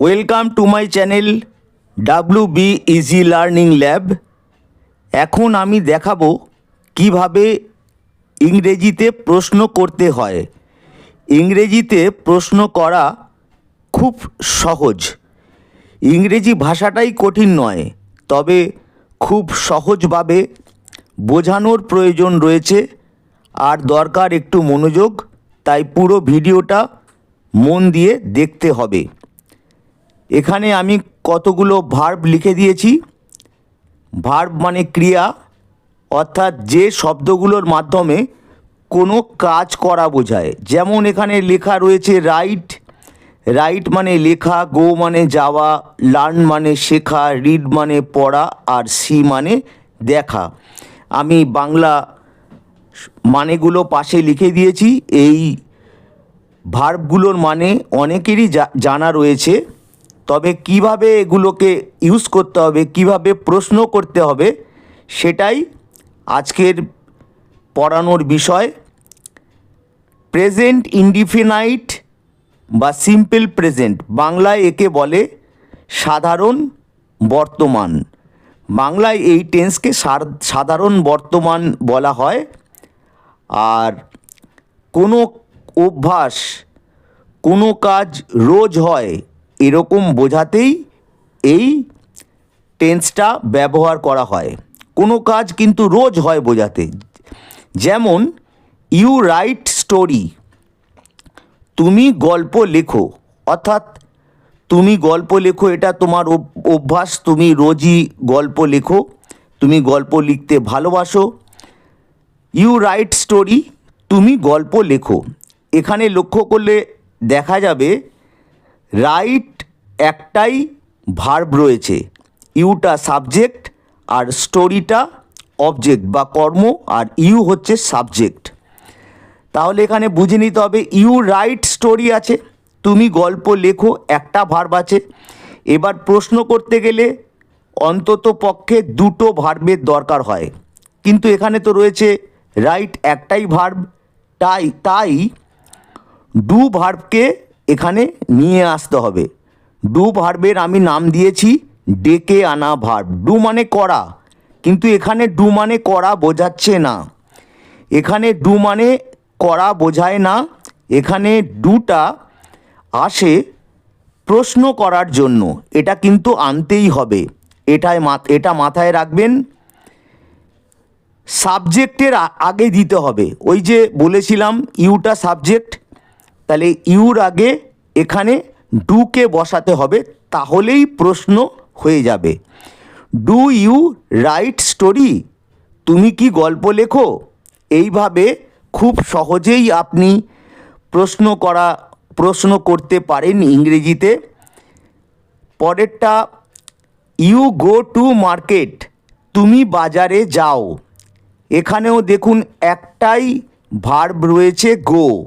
Welcome to my channel W B easy learning lab এখন আমি দেখাবো কীভাবে ইংরেজিতে প্রশ্ন করতে হয়। ইংরেজিতে প্রশ্ন করা খুব সহজ। ইংরেজি ভাষাটাই কঠিন নয়, তবে খুব সহজভাবে বোঝানোর প্রয়োজন রয়েছে। আর দরকার একটু মনোযোগ, তাই পুরো ভিডিওটা মন দিয়ে দেখতে হবে। এখানে আমি কতগুলো ভার্ব লিখে দিয়েছি। ভার্ব মানে ক্রিয়া, অর্থাৎ যে শব্দগুলোর মাধ্যমে কোনো কাজ করা বোঝায়। যেমন এখানে লেখা রয়েছে রাইট রাইট মানে লেখা গো মানে যাওয়া লার্ন মানে শেখা রিড মানে পড়া, আর সি মানে দেখা। আমি বাংলা মানেগুলো পাশে লিখে দিয়েছি। এই ভার্বগুলোর মানে অনেকেরই জানা রয়েছে। তবে কীভাবে এগুলোকে ইউজ করতে হবে, কীভাবে প্রশ্ন করতে হবে, সেটাই আজকের পড়ানোর বিষয়। প্রেজেন্ট ইনডিফিনাইট বা সিম্পল প্রেজেন্ট বাংলায় একে বলে সাধারণ বর্তমান। বাংলায় এই টেন্সকে সাধারণ বর্তমান বলা হয়। আর কোনো অভ্যাস, কোনো কাজ রোজ হয় এরকম বোঝাতেই এই টেন্সটা ব্যবহার করা হয়। কোনো কাজ কিন্তু রোজ হয় বোঝাতে। যেমন, ইউ রাইট স্টোরি। তুমি গল্প লেখো। অর্থাৎ, তুমি গল্প লেখো, এটা তোমার অভ্যাস। তুমি রোজই গল্প লেখো। তুমি গল্প লিখতে ভালোবাসো। You write story. তুমি গল্প লেখো। এখানে লক্ষ্য করলে দেখা যাবে, রাইট একটাই ভার্ব রয়েছে। ইউটা সাবজেক্ট আর স্টোরিটা অবজেক্ট বা কর্ম আর ইউ হচ্ছে সাবজেক্ট তাহলে এখানে বুঝে নিতে হবে ইউ রাইট স্টোরি আছে, তুমি গল্প লেখো, একটা ভার্ব আছে। এবার প্রশ্ন করতে গেলে অন্তত পক্ষে দুটো ভার্বের দরকার হয়। কিন্তু এখানে তো রয়েছে রাইট একটাই ভার্ব তাই তাই ডু ভার্বকে এখানে নিয়ে আসতে হবে। ডু ভার্বের আমি নাম দিয়েছি, ডেকে আনা ভার্ব ডু মানে করা, কিন্তু এখানে ডু মানে করা বোঝাচ্ছে না। এখানে ডু মানে করা বোঝায় না, এখানে ডুটা আসে প্রশ্ন করার জন্য। এটা কিন্তু আনতেই হবে। এটাই মা- এটা মাথায় রাখবেন। সাবজেক্টের আগে দিতে হবে। ওই যে বলেছিলাম, ইউটা সাবজেক্ট, তাহলে ইউর আগে, এখানে ডুকে বসাতে হবে, তাহলেই প্রশ্ন হয়ে যাবে। Do you write story? তুমি কি গল্প লেখো? এইভাবে খুব সহজেই আপনি প্রশ্ন করা, প্রশ্ন করতে পারেন ইংরেজিতে। পরেরটা, ইউ গো টু মার্কেট, তুমি বাজারে যাও। এখানেও দেখুন একটাই ভার্ব রয়েছে গো।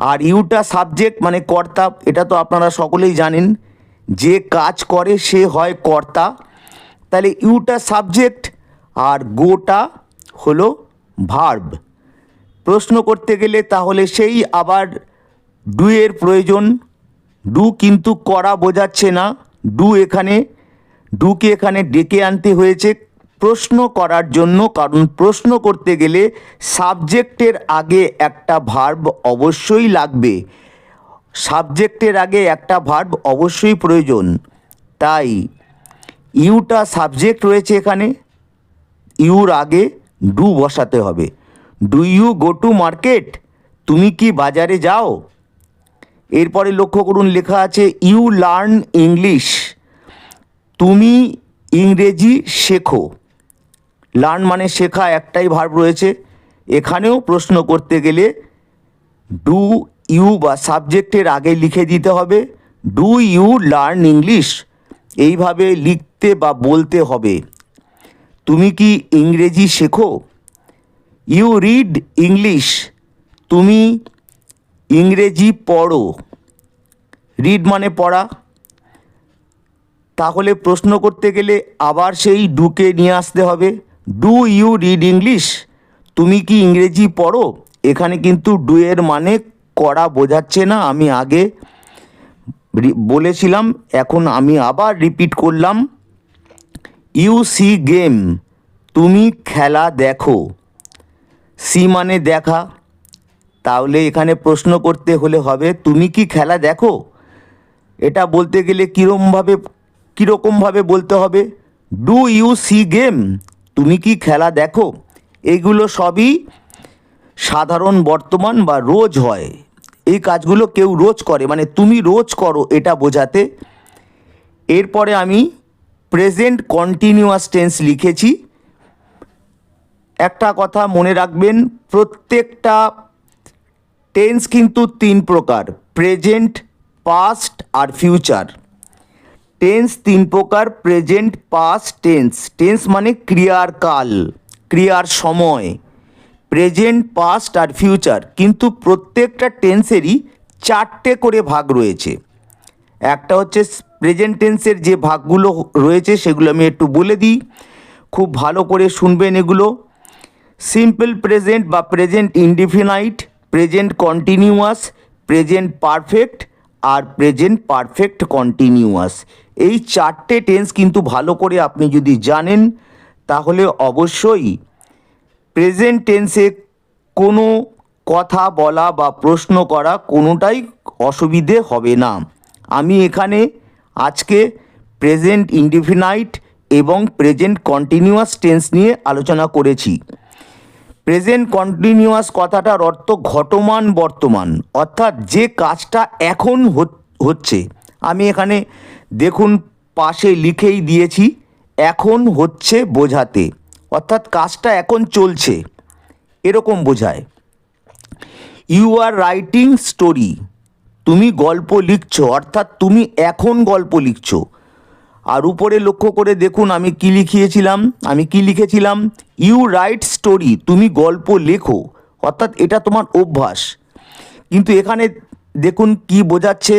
আর ইউটা সাবজেক্ট মানে কর্তা, এটা তো আপনারা সকলেই জানেন। যে কাজ করে, সে হয় কর্তা। তাহলে ইউটা সাবজেক্ট আর গোটা হলো ভার্ব প্রশ্ন করতে গেলে তাহলে সেই আবার ডুয়ের প্রয়োজন। ডু কিন্তু করা বোঝাচ্ছে না। ডু এখানে ডুকে এখানে ডেকে আনতে হয়েছে। প্রশ্ন করার জন্য, কারণ প্রশ্ন করতে গেলে সাবজেক্টের আগে একটা ভার্ব অবশ্যই লাগবে। সাবজেক্টের আগে একটা ভার্ব অবশ্যই প্রয়োজন। তাই, ইউটা সাবজেক্ট রয়েছে এখানে। ইউর আগে ডু বসাতে হবে। Do you go to market? তুমি কি বাজারে যাও? এরপরে লক্ষ্য করুন, লেখা আছে, ইউ লার্ন ইংলিশ। তুমি ইংরেজি শেখো। লার্ন মানে শেখা, একটাই ভার্ব রয়েছে। এখানেও প্রশ্ন করতে গেলে ডু ইউ বা সাবজেক্টের আগে লিখে দিতে হবে, ডু ইউ লার্ন ইংলিশ? এইভাবে লিখতে বা বলতে হবে। তুমি কি ইংরেজি শেখো? You read English. তুমি ইংরেজি পড়ো। রিড মানে পড়া। তাহলে প্রশ্ন করতে গেলে আবার সেই ডুকে নিয়ে আসতে হবে। ডু ইউ রিড ইংলিশ তুমি কি ইংরেজি পড়ো? এখানে কিন্তু ডু এর মানে করা বোঝাচ্ছে না, আমি আগে বলেছিলাম, এখন আমি আবার রিপিট করলাম। ইউ সি গেম তুমি খেলা দেখো। সি মানে দেখা। তাহলে এখানে প্রশ্ন করতে হলে হবে, তুমি কি খেলা দেখো? এটা বলতে গেলে কীরকমভাবে কীরকমভাবে বলতে হবে? ডু ইউ সি গেম তুমি কি খেলা দেখো? এগুলো সবই সাধারণ বর্তমান বা রোজ হয়। এই কাজগুলো কেউ রোজ করে মানে তুমি রোজ করো এটা বোঝাতে। এরপরে আমি প্রেজেন্ট কন্টিনিউয়াস টেন্স লিখেছি। একটা কথা মনে রাখবেন, প্রত্যেকটা টেন্স কিন্তু তিন প্রকার প্রেজেন্ট পাস্ট আর ফিউচার টেন্স তিন প্রকার, প্রেজেন্ট পাস্ট টেন্স টেন্স মানে ক্রিয়ার কাল, ক্রিয়ার সময়। প্রেজেন্ট পাস্ট আর ফিউচার কিন্তু প্রত্যেকটা টেন্সেরই চারটে করে ভাগ রয়েছে। একটা হচ্ছে প্রেজেন্ট টেন্সের যে ভাগগুলো রয়েছে, সেগুলো আমি একটু বলে দিই। খুব ভালো করে শুনবেন এগুলো। সিম্পল প্রেজেন্ট বা present indefinite present continuous present perfect আর প্রেজেন্ট পারফেক্ট কন্টিনিউয়াস এই চারটে টেন্স কিন্তু ভালো করে আপনি যদি জানেন, তাহলে অবশ্যই প্রেজেন্ট টেন্সে কোনো কথা বলা বা প্রশ্ন করা কোনোটাই অসুবিধে হবে না। আমি এখানে আজকে প্রেজেন্ট ইনডিফিনাইট এবং প্রেজেন্ট কন্টিনিউয়াস টেন্স নিয়ে আলোচনা করেছি। প্রেজেন্ট কন্টিনিউয়াস কথাটার অর্থ ঘটমান বর্তমান, অর্থাৎ যে কাজটা এখন হচ- হচ্ছে। আমি এখানে দেখুন, পাশে লিখেই দিয়েছি, এখন হচ্ছে বোঝাতে, অর্থাৎ কাজটা এখন চলছে। এরকম বোঝায়। ইউ আর রাইটিং স্টোরি তুমি গল্প লিখছো, অর্থাৎ তুমি এখন গল্প লিখছো। আর উপরে লক্ষ্য করে দেখুন আমি কি লিখিয়েছিলাম, আমি কি লিখেছিলাম? ইউ রাইট স্টোরি তুমি গল্প লেখো। অর্থাৎ এটা তোমার অভ্যাস। কিন্তু এখানে দেখুন কি বোঝাচ্ছে।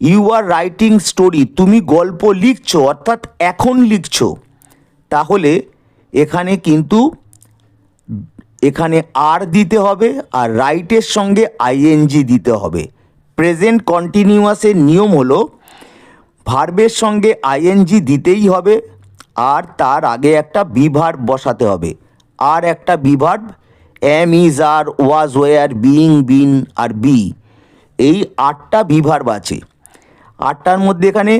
ইউ আর রাইটিং স্টোরি তুমি গল্প লিখছো, অর্থাৎ এখন লিখছো। তাহলে এখানে কিন্তু এখানে আর দিতে হবে আর রাইটের সঙ্গে আইএনজি দিতে হবে। প্রেজেন্ট কন্টিনিউয়াসের নিয়ম হলো ভার্বের সঙ্গে আইএনজি দিতেই হবে, আর তার আগে একটা বিভার্ব বসাতে হবে। আর একটা be verb am is are was were being been R be এই আটটা বিভার্ব আছে। আটটার মধ্যে এখানে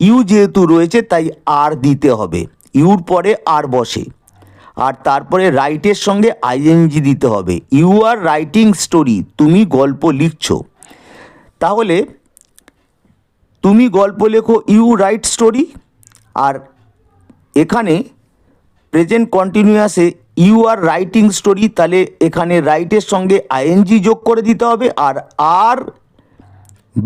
ইউ যেহেতু রয়েছে, তাই আর দিতে হবে। ইউর পরে আর বসে। আর তারপরে রাইটের সঙ্গে আইএনজি দিতে হবে। ইউ আর রাইটিং স্টোরি তুমি গল্প লিখছ। তাহলে তুমি গল্প লেখো ইউ রাইট স্টোরি আর এখানে প্রেজেন্ট কন্টিনিউয়াসে ইউ আর রাইটিং স্টোরি তাহলে এখানে রাইটের সঙ্গে আইএনজি যোগ করে দিতে হবে, আর আর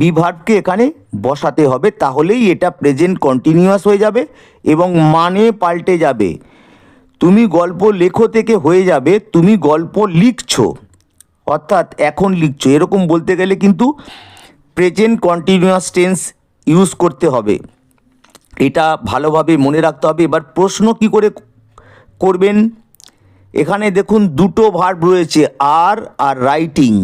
বিভার্বকে এখানে বসাতে হবে, তাহলেই এটা প্রেজেন্ট কন্টিনিউয়াস হয়ে যাবে এবং মানে পাল্টে যাবে। তুমি গল্প লেখো থেকে হয়ে যাবে, তুমি গল্প লিখছো, অর্থাৎ এখন লিখছো, এরকম বলতে গেলে কিন্তু প্রেজেন্ট কন্টিনিউয়াস টেন্স ইউজ করতে হবে। এটা ভালোভাবে মনে রাখতে হবে। এবার প্রশ্ন কি করে করবেন? এখানে দেখুন দুটো ভার্ব রয়েছে আর আর রাইটিং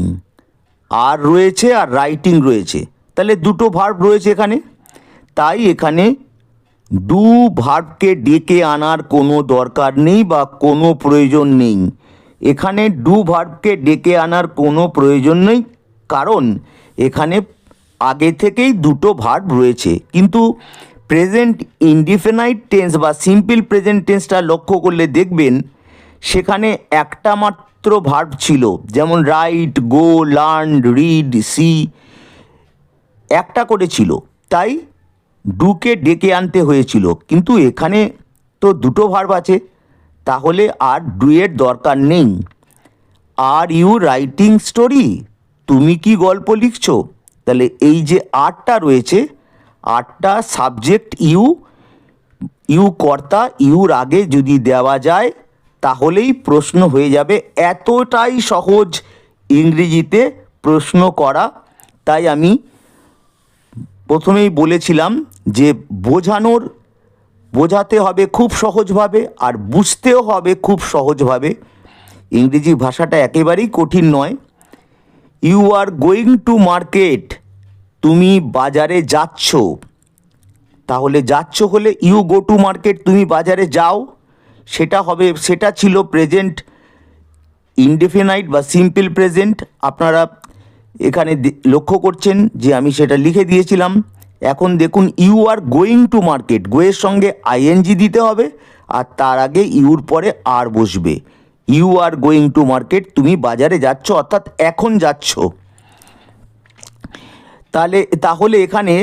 আর রয়েছে আর রাইটিং রয়েছে। তাহলে দুটো ভার্ব রয়েছে এখানে। তাই এখানে ডু ভার্বকে ডেকে আনার কোনো দরকার নেই বা কোনো প্রয়োজন নেই। এখানে ডু ভার্বকে ডেকে আনার কোনো প্রয়োজন নেই। কারণ এখানে আগে থেকেই দুটো ভার্ব রয়েছে। কিন্তু প্রেজেন্ট ইনডিফিনাইট টেন্স বা সিম্পল প্রেজেন্ট টেন্সটা লক্ষ্য করলে দেখবেন, সেখানে একটা মাত্র ভার্ব ছিল, যেমন write go learn read see একটা করে ছিল। তাই ডুকে ডেকে আনতে হয়েছিল। কিন্তু এখানে তো দুটো ভার্ব আছে, তাহলে আর ডুয়ের দরকার নেই। আর ইউ রাইটিং স্টোরি তুমি কি গল্প লিখছো? তাহলে এই যে আটটা রয়েছে, আটটা সাবজেক্ট ইউ ইউ কর্তা, ইউর আগে যদি দেওয়া যায়, তাহলেই প্রশ্ন হয়ে যাবে। এতটাই সহজ ইংরেজিতে প্রশ্ন করা। তাই আমি প্রথমেই বলেছিলাম যে বোঝানোর, বোঝাতে হবে খুব সহজভাবে আর বুঝতেও হবে খুব সহজভাবে। ইংরেজি ভাষাটা একেবারেই কঠিন নয়। You are going to market তুমি বাজারে যাচ্ছ। তাহলে যাচ্ছ হলে ইউ গো টু মার্কেট তুমি বাজারে যাও। সেটা হবে, সেটা ছিল প্রেজেন্ট ইনডেফিনাইট বা সিম্পল প্রেজেন্ট আপনারা এখানে লক্ষ্য করছেন যে আমি সেটা লিখে দিয়েছিলাম। এখন দেখুন you are going to market গোয়ের সঙ্গে আইএনজি দিতে হবে, আর তার আগে ইউর পরে আর বসবে। You are going to market তুমি বাজারে যাচ্ছ, অর্থাৎ এখন যাচ্ছ। তাহলে তাহলে এখানে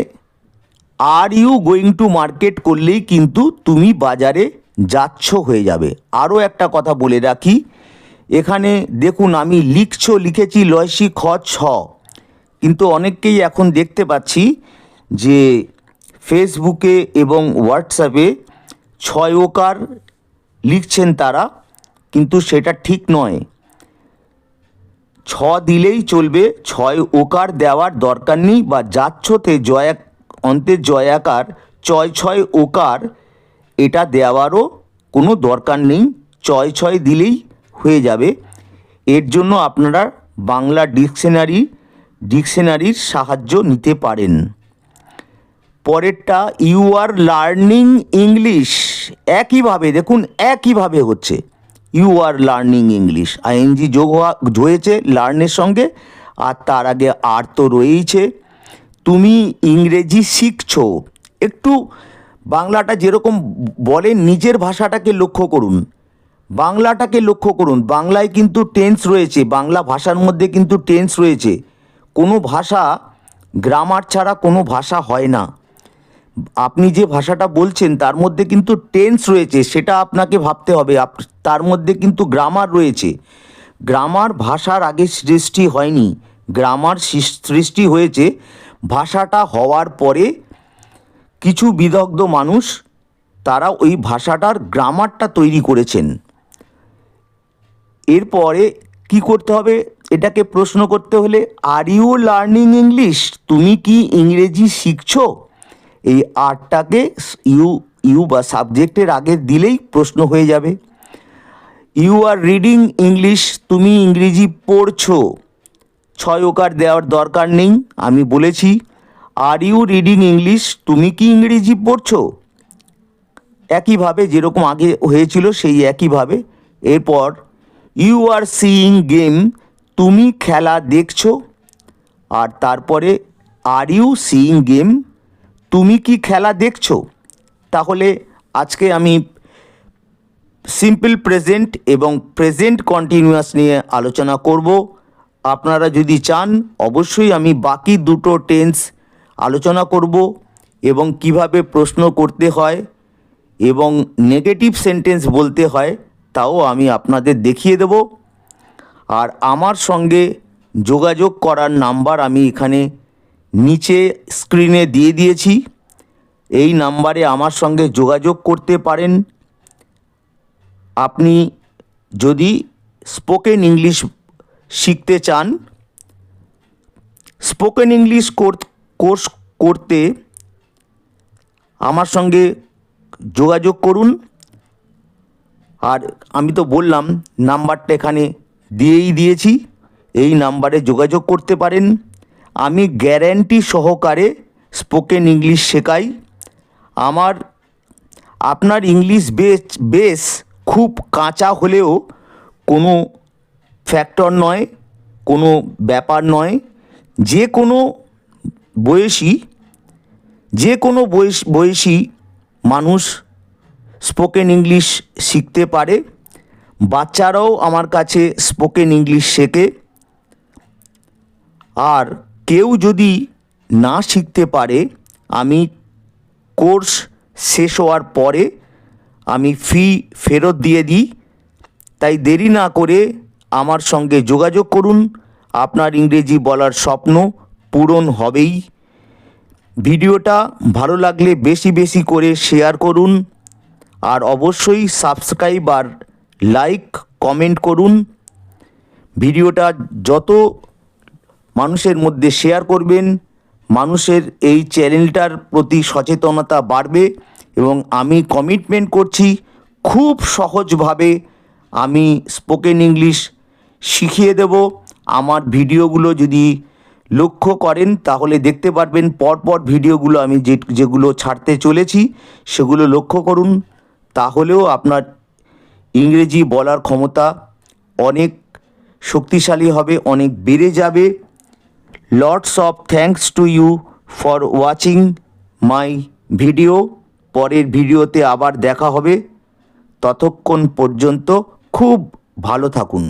are you going to market করলেই কিন্তু তুমি বাজারে যাচ্ছ হয়ে যাবে। আরও একটা কথা বলে রাখি, এখানে দেখুন, আমি লিখছ, লিখেছি লয়সি খ, ছ। কিন্তু অনেককেই এখন দেখতে পাচ্ছি যে ফেসবুকে এবং হোয়াটসঅ্যাপে ছয় ওকার লিখছেন তারা। কিন্তু সেটা ঠিক নয়। ছ দিলেই চলবে, ছয় ওকার দেওয়ার দরকার নেই বা যাচ্ছতে জয়া অন্তের জয়াকার ছয় ছয় ওকার এটা দেওয়ারও কোনো দরকার নেই। ছয় ছয় দিলেই হয়ে যাবে। এর জন্য আপনারা বাংলা ডিকশনারি, ডিকশনারির সাহায্য নিতে পারেন। পরেরটা, ইউ আর লার্নিং ইংলিশ। একইভাবে, দেখুন, একইভাবে হচ্ছে। You are learning English ING যোগ হওয়া- হয়েছে লার্নের সঙ্গে, আর তার আগে আর তো রয়েইছে। তুমি ইংরেজি শিখছো। একটু বাংলাটা যেরকম বলে, নিজের ভাষাটাকে লক্ষ্য করুন। বাংলাটাকে লক্ষ্য করুন। বাংলায় কিন্তু টেন্স রয়েছে। বাংলা ভাষার মধ্যে কিন্তু টেন্স রয়েছে। কোনো ভাষা গ্রামার ছাড়া কোনো ভাষা হয় না। আপনি যে ভাষাটা বলছেন, তার মধ্যে কিন্তু টেন্স রয়েছে, সেটা আপনাকে ভাবতে হবে। তার মধ্যে কিন্তু গ্রামার রয়েছে। গ্রামার ভাষার আগে সৃষ্টি হয়নি। গ্রামার সৃষ্টি হয়েছে। ভাষাটা হওয়ার পরে কিছু বিদগ্ধ মানুষ, তারা ওই ভাষাটার গ্রামারটা তৈরি করেছেন। এরপরে কি করতে হবে? এটাকে প্রশ্ন করতে হলে আর ইউ লার্নিং ইংলিশ তুমি কি ইংরেজি শিখছো? এই আরটাকে ইউ ইউ বা সাবজেক্টের আগে দিলেই প্রশ্ন হয়ে যাবে। ইউ আর রিডিং ইংলিশ, তুমি ইংরেজি পড়ছো। ছয় ওকার দেওয়ার দরকার নেই, আমি বলেছি। আর ইউ রিডিং ইংলিশ, তুমি কি ইংরেজি পড়ছো? একইভাবে যেরকম আগে হয়েছিল সেই একইভাবে। এরপর, ইউ আর সিইং গেম, তুমি খেলা দেখছ। আর তারপরে, আর ইউ সিইং গেম তুমি কি খেলা দেখছ? তাহলে আজকে আমি সিম্পল প্রেজেন্ট এবং প্রেজেন্ট কন্টিনিউয়াস নিয়ে আলোচনা করব। আপনারা যদি চান, অবশ্যই আমি বাকি দুটো টেন্স আলোচনা করব এবং কীভাবে প্রশ্ন করতে হয় এবং নেগেটিভ সেন্টেন্স বলতে হয়, তাও আমি আপনাদের দেখিয়ে দেব। আর আমার সঙ্গে যোগাযোগ করার নাম্বার আমি এখানে নিচে স্ক্রিনে দিয়ে দিয়েছি। এই নাম্বারে আমার সঙ্গে যোগাযোগ করতে পারেন। আপনি যদি স্পোকেন ইংলিশ শিখতে চান স্পোকেন ইংলিশ কোর্স করতে আমার সঙ্গে যোগাযোগ করুন। আর আমি তো বললাম নাম্বারটা এখানে দিয়েই দিয়েছি। এই নাম্বারে যোগাযোগ করতে পারেন। আমি গ্যারেন্টি সহকারে স্পোকেন ইংলিশ শেখাই। আমার, আপনার ইংলিশ বেস বেস খুব কাঁচা হলেও কোনো ফ্যাক্টর নয়, কোনো ব্যাপার নয়। যে কোনো বয়সী, যে কোনো বয়স, বয়সী মানুষ স্পোকেন ইংলিশ শিখতে পারে। বাচ্চারাও আমার কাছে স্পোকেন ইংলিশ শেখে। আর কেউ যদি না শিখতে পারে, আমি কোর্স শেষ হওয়ার পরে আমি ফি ফেরত দিয়ে দিই। তাই দেরি না করে আমার সঙ্গে যোগাযোগ করুন। আপনার ইংরেজি বলার স্বপ্ন পূরণ হবেই। ভিডিওটা ভালো লাগলে বেশি বেশি করে শেয়ার করুন। আর অবশ্যই সাবস্ক্রাইব আর লাইক কমেন্ট করুন। ভিডিওটা যত মানুষের মধ্যে শেয়ার করবেন, মানুষের এই চ্যানেলটার প্রতি সচেতনতা বাড়বে এবং আমি কমিটমেন্ট করছি, খুব সহজভাবে আমি স্পোকেন ইংলিশ শিখিয়ে দেব। আমার ভিডিওগুলো যদি লক্ষ্য করেন, তাহলে দেখতে পারবেন পরপর ভিডিওগুলো আমি যে, যেগুলো ছাড়তে চলেছি, সেগুলো লক্ষ্য করুন। তাহলেও আপনার ইংরেজি বলার ক্ষমতা অনেক শক্তিশালী হবে, অনেক বেড়ে যাবে। Lots of thanks to you for watching my video পরের ভিডিওতে আবার দেখা হবে। ততক্ষণ পর্যন্ত খুব ভালো থাকুন।